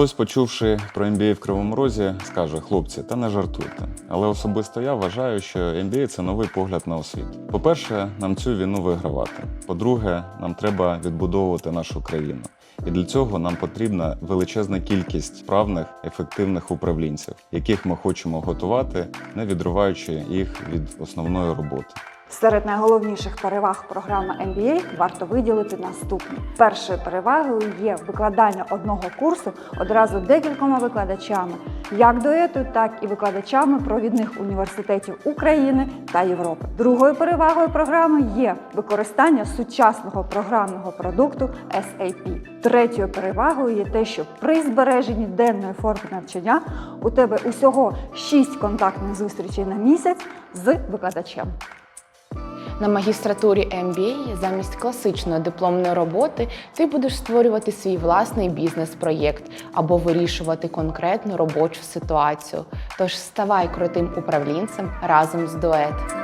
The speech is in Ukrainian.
Хтось, почувши про MBA в Кривому Розі, скаже: хлопці, та не жартуйте. Але особисто я вважаю, що MBA – це новий погляд на освіту. По-перше, нам цю війну вигравати. По-друге, нам треба відбудовувати нашу країну. І для цього нам потрібна величезна кількість справних, ефективних управлінців, яких ми хочемо готувати, не відриваючи їх від основної роботи. Серед найголовніших переваг програми MBA варто виділити наступні. Першою перевагою є викладання одного курсу одразу декількома викладачами, як дуету, так і викладачами провідних університетів України та Європи. Другою перевагою програми є використання сучасного програмного продукту SAP. Третьою перевагою є те, що при збереженні денної форми навчання у тебе усього 6 контактних зустрічей на місяць з викладачем. На магістратурі MBA замість класичної дипломної роботи ти будеш створювати свій власний бізнес-проєкт або вирішувати конкретну робочу ситуацію. Тож ставай крутим управлінцем разом з дует.